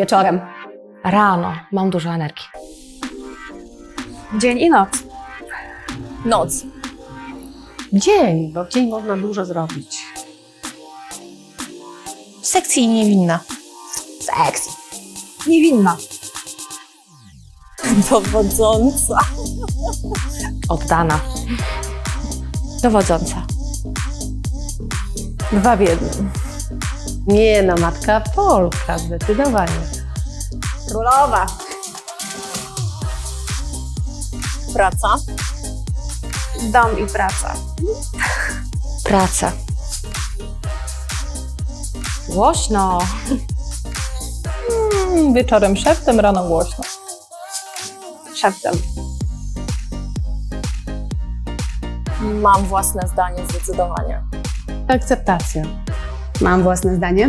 Rano. Wieczorem. Rano. Mam dużo energii. Dzień i noc. Noc. Dzień, bo w dzień można dużo zrobić. Sekcji niewinna. Sexy. Niewinna. Dowodząca. Oddana. Dowodząca. Dwa w jednym. Nie no, matka Polka, zdecydowanie. Królowa. Praca. Dom i praca. Praca. Głośno. Mm, Wieczorem szeptem, rano głośno. Szeptem. Mam własne zdanie zdecydowanie. Akceptacja. Mam własne zdanie.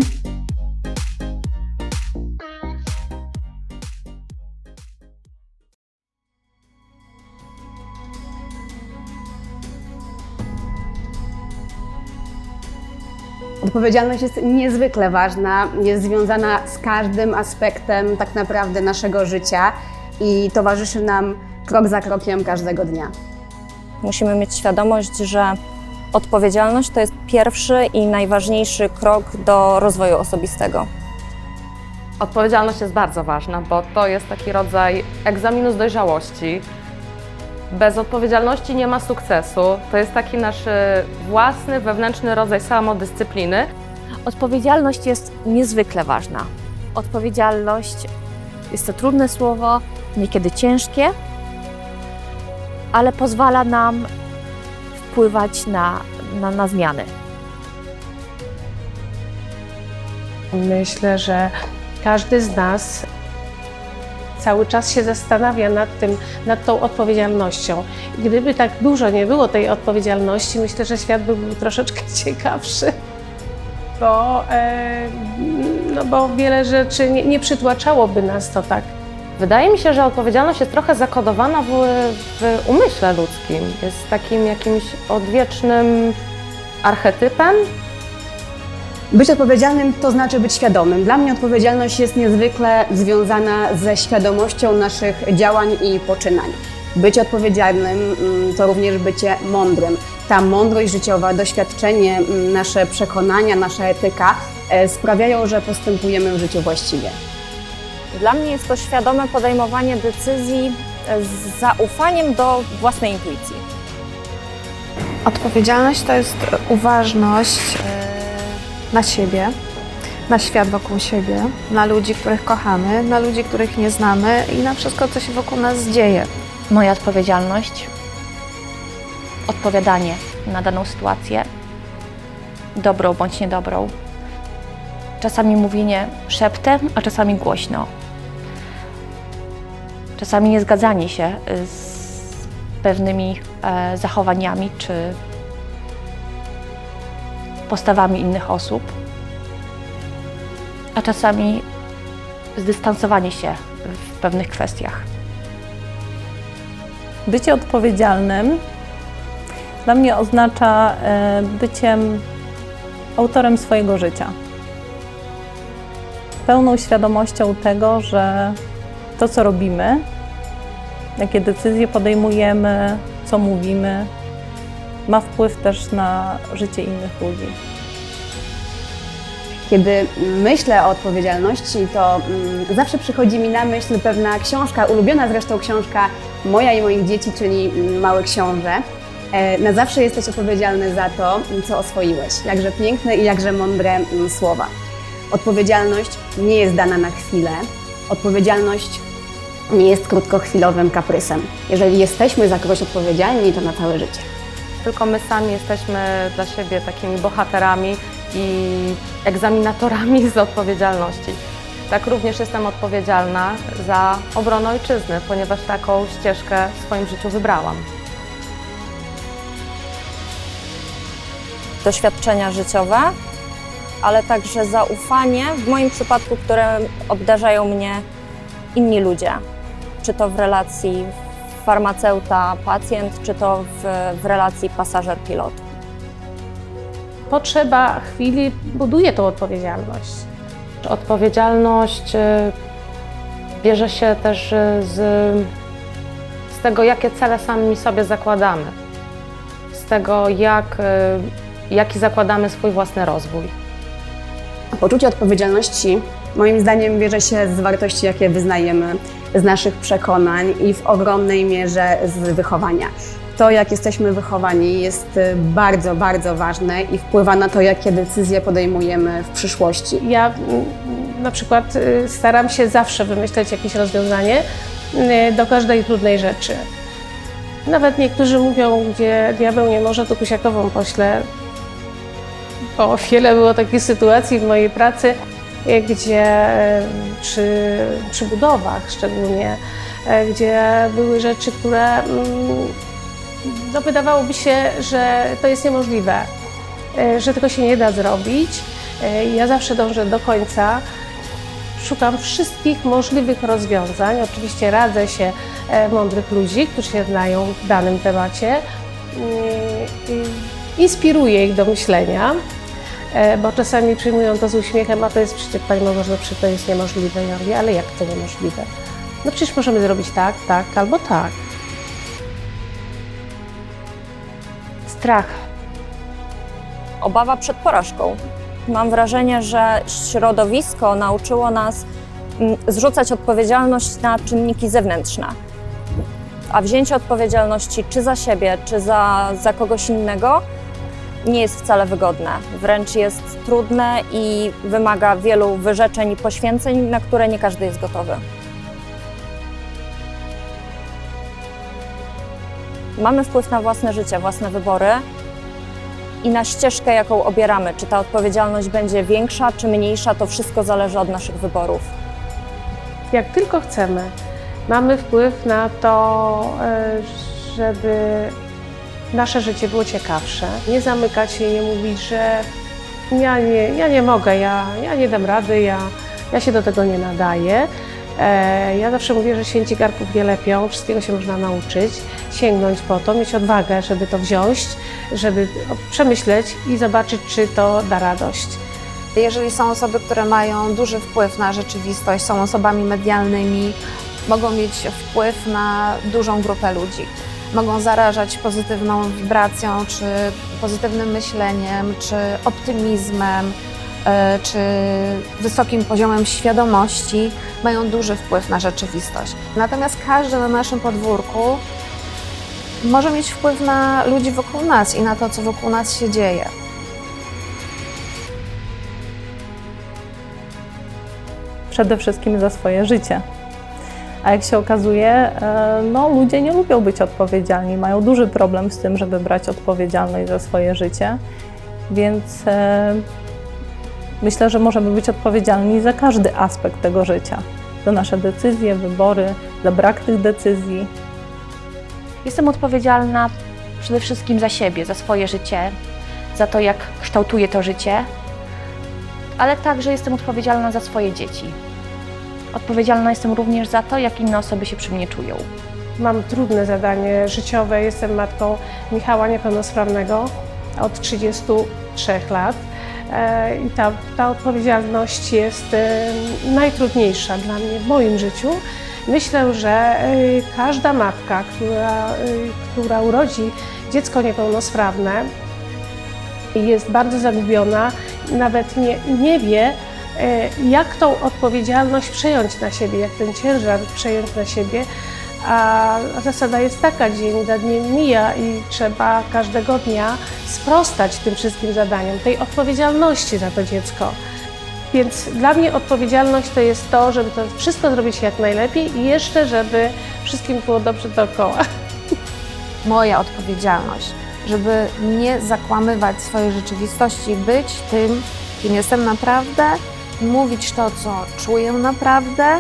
Odpowiedzialność jest niezwykle ważna, jest związana z każdym aspektem tak naprawdę naszego życia i towarzyszy nam krok za krokiem każdego dnia. Musimy mieć świadomość, że odpowiedzialność to jest pierwszy i najważniejszy krok do rozwoju osobistego. Odpowiedzialność jest bardzo ważna, bo to jest taki rodzaj egzaminu z dojrzałości. Bez odpowiedzialności nie ma sukcesu. To jest taki nasz e, własny, wewnętrzny rodzaj samodyscypliny. Odpowiedzialność jest niezwykle ważna. Odpowiedzialność jest to trudne słowo, niekiedy ciężkie, ale pozwala nam wpływać na, na, na zmiany. Myślę, że każdy z nas cały czas się zastanawia nad tym, nad tą odpowiedzialnością. Gdyby tak dużo nie było tej odpowiedzialności, myślę, że świat byłby troszeczkę ciekawszy. Bo, e, no bo wiele rzeczy nie, nie przytłaczałoby nas to tak. Wydaje mi się, że odpowiedzialność jest trochę zakodowana w, w umyśle ludzkim. Jest takim jakimś odwiecznym archetypem. Być odpowiedzialnym to znaczy być świadomym. Dla mnie odpowiedzialność jest niezwykle związana ze świadomością naszych działań i poczynań. Być odpowiedzialnym mm, to również bycie mądrym. Ta mądrość życiowa, doświadczenie, mm, nasze przekonania, nasza etyka e, sprawiają, że postępujemy w życiu właściwie. Dla mnie jest to świadome podejmowanie decyzji z zaufaniem do własnej intuicji. Odpowiedzialność to jest uważność e, na siebie, na świat wokół siebie, na ludzi, których kochamy, na ludzi, których nie znamy i na wszystko, co się wokół nas dzieje. Moja odpowiedzialność, odpowiadanie na daną sytuację, dobrą bądź niedobrą. Czasami mówienie szeptem, a czasami głośno. Czasami niezgadzanie się y, z pewnymi e, zachowaniami czy postawami innych osób, a czasami zdystansowanie się w pewnych kwestiach. Bycie odpowiedzialnym dla mnie oznacza e, byciem autorem swojego życia. Pełną świadomością tego, że to, co robimy, jakie decyzje podejmujemy, co mówimy, ma wpływ też na życie innych ludzi. Kiedy myślę o odpowiedzialności, to mm, zawsze przychodzi mi na myśl pewna książka, ulubiona zresztą książka moja i moich dzieci, czyli mm, Mały Książę. E, Na zawsze jesteś odpowiedzialny za to, co oswoiłeś. Jakże piękne i jakże mądre mm, słowa. Odpowiedzialność nie jest dana na chwilę. Odpowiedzialność nie jest krótkochwilowym kaprysem. Jeżeli jesteśmy za kogoś odpowiedzialni, to na całe życie. Tylko my sami jesteśmy dla siebie takimi bohaterami i egzaminatorami z odpowiedzialności. Tak również jestem odpowiedzialna za obronę ojczyzny, ponieważ taką ścieżkę w swoim życiu wybrałam. Doświadczenia życiowe, ale także zaufanie, w moim przypadku, które obdarzają mnie inni ludzie. Czy to w relacji farmaceuta-pacjent, czy to w, w relacji pasażer-pilot. Potrzeba chwili buduje tą odpowiedzialność. Odpowiedzialność e, bierze się też e, z, z tego, jakie cele sami sobie zakładamy, z tego, jak, e, jaki zakładamy swój własny rozwój. Poczucie odpowiedzialności moim zdaniem bierze się z wartości, jakie wyznajemy, z naszych przekonań i w ogromnej mierze z wychowania. To, jak jesteśmy wychowani, jest y, bardzo, bardzo ważne i wpływa na to, jakie decyzje podejmujemy w przyszłości. Ja mm, na przykład y, staram się zawsze wymyśleć jakieś rozwiązanie y, do każdej trudnej rzeczy. Nawet niektórzy mówią, gdzie diabeł nie może, to kusiakową pośle. Bo wiele było takich sytuacji w mojej pracy, gdzie y, przy, przy budowach szczególnie, y, gdzie były rzeczy, które mm, no, wydawałoby się, że to jest niemożliwe, że tego się nie da zrobić. Ja zawsze dążę do końca. Szukam wszystkich możliwych rozwiązań. Oczywiście radzę się e, mądrych ludzi, którzy się znają w danym temacie. Y, Inspiruję ich do myślenia, e, bo czasami przyjmują to z uśmiechem, a to jest przecież Pani Małgorzata, przecież to jest niemożliwe. Ja mówię, ale jak to niemożliwe? No przecież możemy zrobić tak, tak albo tak. Strach. Obawa przed porażką. Mam wrażenie, że środowisko nauczyło nas mm, zrzucać odpowiedzialność na czynniki zewnętrzne. A wzięcie odpowiedzialności czy za siebie, czy za, za kogoś innego nie jest wcale wygodne. Wręcz jest trudne i wymaga wielu wyrzeczeń i poświęceń, na które nie każdy jest gotowy. Mamy wpływ na własne życie, własne wybory i na ścieżkę, jaką obieramy. Czy ta odpowiedzialność będzie większa, czy mniejsza, to wszystko zależy od naszych wyborów. jak tylko chcemy, mamy wpływ na to, e, żeby nasze życie było ciekawsze. Nie zamykać się i nie mówić, że ja nie, ja nie mogę, ja, ja nie dam rady, ja, ja się do tego nie nadaję. E, Ja zawsze mówię, że święci garków nie lepią, wszystkiego się można nauczyć, sięgnąć po to, mieć odwagę, żeby to wziąć, żeby przemyśleć i zobaczyć, czy to da radość. Jeżeli są osoby, które mają duży wpływ na rzeczywistość, są osobami medialnymi, mogą mieć wpływ na dużą grupę ludzi. Mogą zarażać pozytywną wibracją, czy pozytywnym myśleniem, czy optymizmem, e, czy wysokim poziomem świadomości. Mają duży wpływ na rzeczywistość. Natomiast każdy na naszym podwórku może mieć wpływ na ludzi wokół nas i na to, co wokół nas się dzieje. Przede wszystkim za swoje życie. A jak się okazuje, e, no, ludzie nie lubią być odpowiedzialni, mają duży problem z tym, żeby brać odpowiedzialność za swoje życie, więc e, myślę, że możemy być odpowiedzialni za każdy aspekt tego życia. Za nasze decyzje, wybory, za brak tych decyzji. Jestem odpowiedzialna przede wszystkim za siebie, za swoje życie, za to, jak kształtuję to życie, ale także jestem odpowiedzialna za swoje dzieci. Odpowiedzialna jestem również za to, jak inne osoby się przy mnie czują. Mam trudne zadanie życiowe. Jestem matką Michała niepełnosprawnego od 33 lat. E, I ta, ta odpowiedzialność jest e, najtrudniejsza dla mnie w moim życiu. Myślę, że e, każda matka, która, która urodzi dziecko niepełnosprawne, jest bardzo zagubiona, nawet nie, nie wie, jak tą odpowiedzialność przejąć na siebie, jak ten ciężar przejąć na siebie. A zasada jest taka, dzień za dniem mija i trzeba każdego dnia sprostać tym wszystkim zadaniom, tej odpowiedzialności za to dziecko. Więc dla mnie odpowiedzialność to jest to, żeby to wszystko zrobić jak najlepiej i jeszcze, żeby wszystkim było dobrze dookoła. moja odpowiedzialność, żeby nie zakłamywać swojej rzeczywistości, być tym, kim jestem naprawdę, mówić to, co czuję naprawdę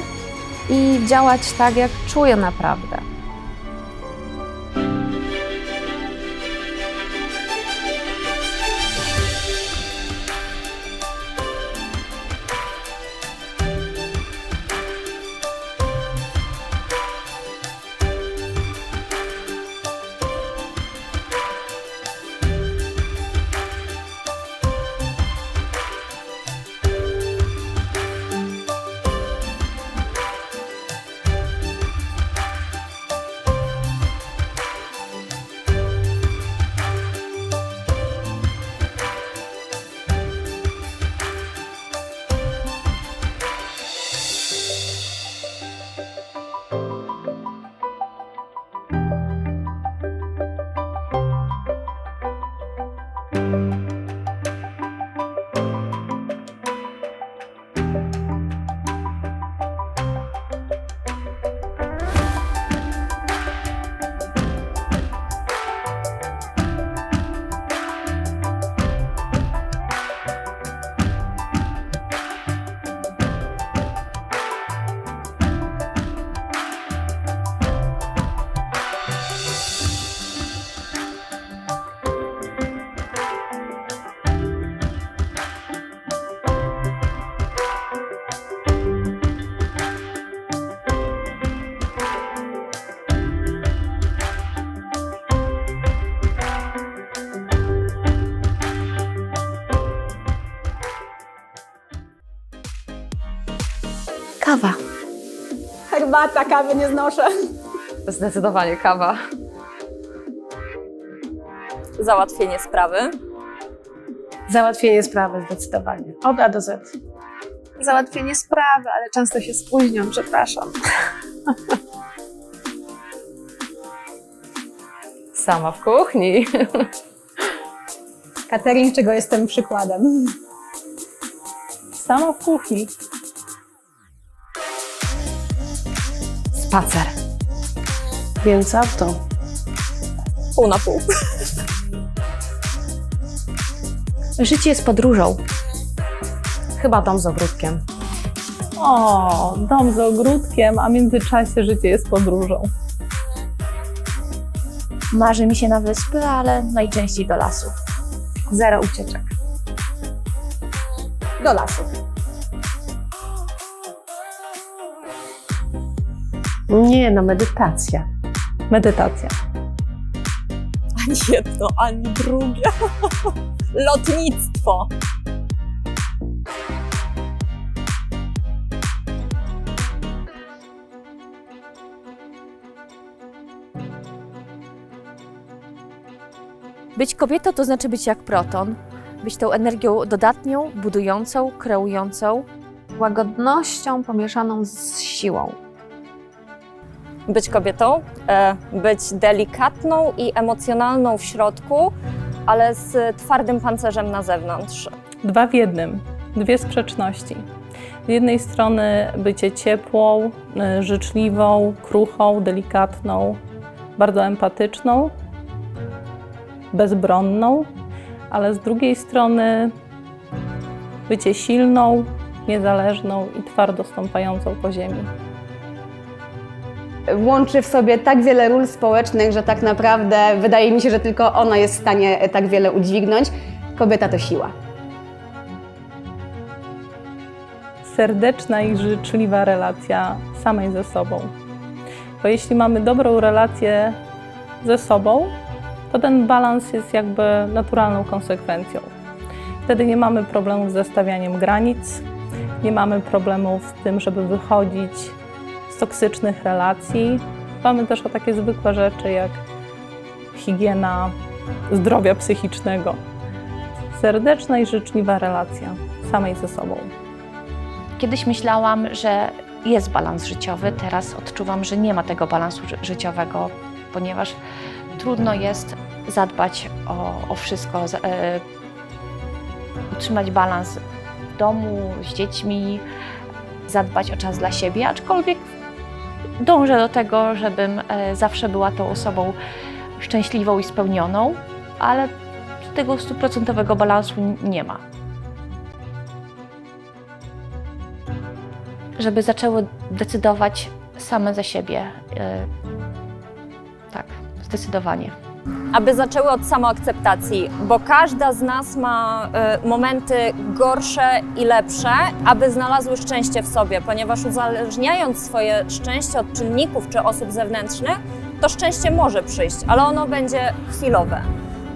i działać tak, jak czuję naprawdę. Kawa. Herbata, kawy nie znoszę. Zdecydowanie kawa. Załatwienie sprawy. Załatwienie sprawy zdecydowanie. Od A do Z. Załatwienie sprawy, ale często się spóźniam, przepraszam. Sama w kuchni. Catering, czego jestem przykładem. Sama w kuchni. Spacer. Więc auto. Pół na pół. Życie jest podróżą. Chyba dom z ogródkiem. O, dom z ogródkiem, a w międzyczasie życie jest podróżą. Marzy mi się na wyspy, ale najczęściej do lasu. Zero ucieczek. Do lasu. Nie, no medytacja. Medytacja. Ani jedno, ani drugie. Lotnictwo. Być kobietą to znaczy być jak proton, być tą energią dodatnią, budującą, kreującą. Łagodnością pomieszaną z siłą. Być kobietą, e, być delikatną i emocjonalną w środku, ale z twardym pancerzem na zewnątrz. Dwa w jednym, dwie sprzeczności. Z jednej strony bycie ciepłą, y, życzliwą, kruchą, delikatną, bardzo empatyczną, bezbronną, ale z drugiej strony bycie silną, niezależną i twardo stąpającą po ziemi. Łączy w sobie tak wiele ról społecznych, że tak naprawdę wydaje mi się, że tylko ona jest w stanie tak wiele udźwignąć. Kobieta to siła. serdeczna i życzliwa relacja samej ze sobą. Bo jeśli mamy dobrą relację ze sobą, to ten balans jest jakby naturalną konsekwencją. Wtedy nie mamy problemów ze stawianiem granic, nie mamy problemów z tym, żeby wychodzić z toksycznych relacji. Dbamy też o takie zwykłe rzeczy jak higiena zdrowia psychicznego. Serdeczna i życzliwa relacja samej ze sobą. Kiedyś myślałam, że jest balans życiowy, teraz odczuwam, że nie ma tego balansu ży- życiowego, ponieważ trudno jest zadbać o, o wszystko, e, utrzymać balans w domu, z dziećmi, zadbać o czas dla siebie, aczkolwiek dążę do tego, żebym e, zawsze była tą osobą szczęśliwą i spełnioną, ale tego stuprocentowego balansu nie ma. żeby zaczęły decydować same za siebie. E, Tak, zdecydowanie. Aby zaczęły od samoakceptacji, bo każda z nas ma y, momenty gorsze i lepsze, aby znalazły szczęście w sobie, ponieważ uzależniając swoje szczęście od czynników czy osób zewnętrznych, to szczęście może przyjść, ale ono będzie chwilowe.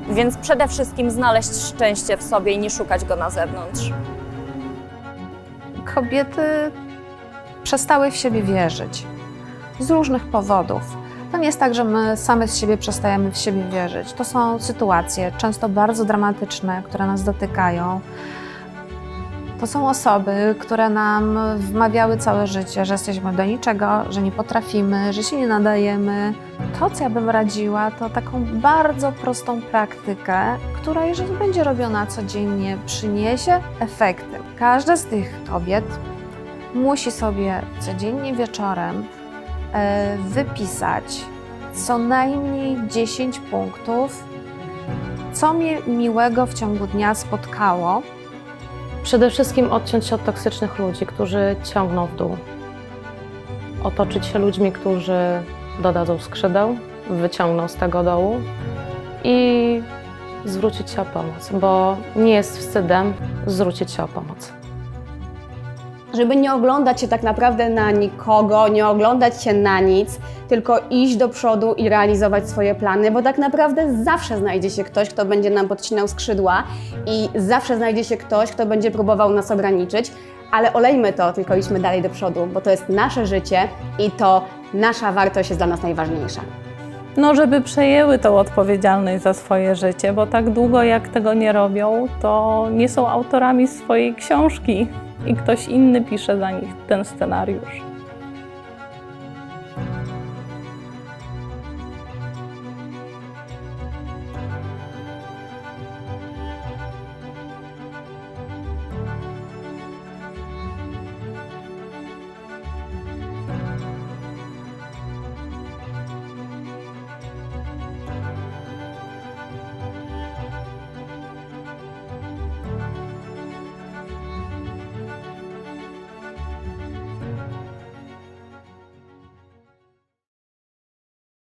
Więc przede wszystkim znaleźć szczęście w sobie i nie szukać go na zewnątrz. Kobiety przestały w siebie wierzyć z różnych powodów. To nie jest tak, że my same z siebie przestajemy w siebie wierzyć. To są sytuacje, często bardzo dramatyczne, które nas dotykają. To są osoby, które nam wmawiały całe życie, że jesteśmy do niczego, że nie potrafimy, że się nie nadajemy. To, co ja bym radziła, to taką bardzo prostą praktykę, która jeżeli będzie robiona codziennie, przyniesie efekty. Każda z tych kobiet musi sobie codziennie wieczorem wypisać co najmniej 10 punktów, co mnie miłego w ciągu dnia spotkało. Przede wszystkim odciąć się od toksycznych ludzi, którzy ciągną w dół. Otoczyć się ludźmi, którzy dodadzą skrzydeł, wyciągną z tego dołu i zwrócić się o pomoc, bo nie jest wstydem zwrócić się o pomoc. Żeby nie oglądać się tak naprawdę na nikogo, nie oglądać się na nic, tylko iść do przodu i realizować swoje plany, bo tak naprawdę zawsze znajdzie się ktoś, kto będzie nam podcinał skrzydła i zawsze znajdzie się ktoś, kto będzie próbował nas ograniczyć, ale olejmy to, tylko idźmy dalej do przodu, bo to jest nasze życie i to nasza wartość jest dla nas najważniejsza. No, żeby przejęły tą odpowiedzialność za swoje życie, bo tak długo jak tego nie robią, to nie są autorami swojej książki i ktoś inny pisze za nich ten scenariusz.